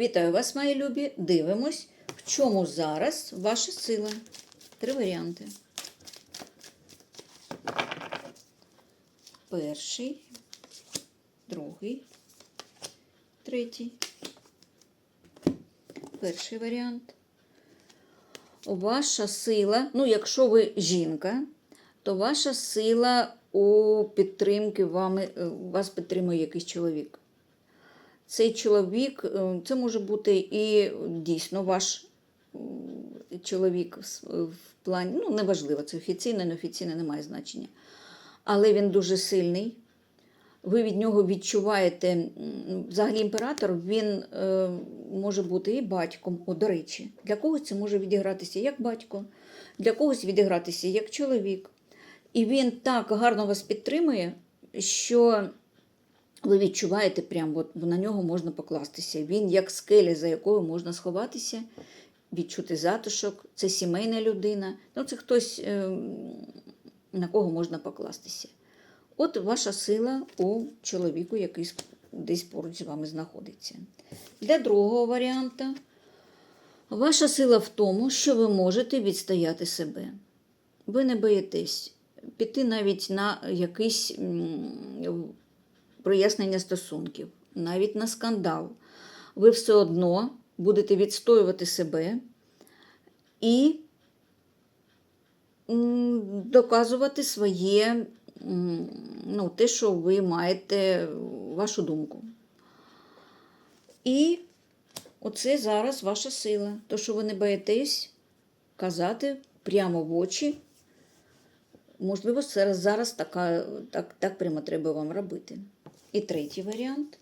Вітаю вас, мої любі. Дивимось, в чому зараз ваша сила. Три варіанти. Перший, другий, третій. Перший варіант. Ваша сила, ну, якщо ви жінка, то ваша сила у підтримки вами, е, вас підтримує якийсь чоловік. Цей чоловік, е, це може бути і дійсно ваш чоловік в плані, ну, неважливо, це офіційне, неофіційне, не має значення. Але він дуже сильний. Ви від нього відчуваєте, взагалі імператор, він е, може бути і батьком. О, до речі, для когось це може відігратися як батько, для когось відігратися як чоловік. І він так гарно вас підтримує, що ви відчуваєте, прям, от на нього можна покластися. Він як скеля, за якою можна сховатися, відчути затишок. Це сімейна людина. Ну, це хтось, е, на кого можна покластися. От ваша сила у чоловіку, який десь поруч з вами знаходиться. Для другого варіанта ваша сила в тому, що ви можете відстояти себе. Ви не боїтесь піти навіть на якийсь прояснення стосунків, навіть на скандал. Ви все одно будете відстоювати себе і доказувати своє, ну, те, що ви маєте вашу думку. І оце зараз ваша сила. То, що ви не боїтесь казати прямо в очі. Можливо, зараз, зараз така, так, так прямо треба вам робити. І третій варіант.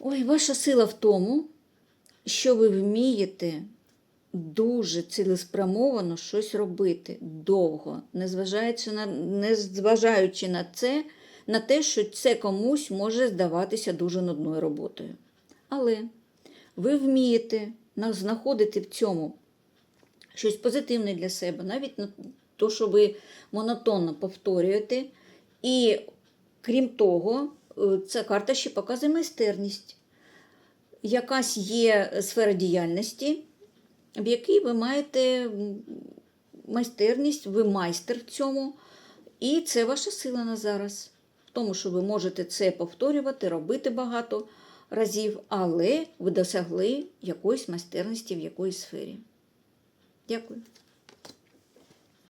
Ой, ваша сила в тому, що ви вмієте дуже цілеспрямовано щось робити довго, незважаючи на, незважаючи на це, на те, що це комусь може здаватися дуже нудною роботою. Але ви вмієте знаходити в цьому щось позитивне для себе, навіть на те, що ви монотонно повторюєте. І крім того, е, ця карта ще показує майстерність. Якась є сфера діяльності, в якій ви маєте майстерність, ви майстер в цьому, і це ваша сила на зараз. В тому, що ви можете це повторювати, робити багато разів, але ви досягли якоїсь майстерності в якоїсь сфері. Дякую.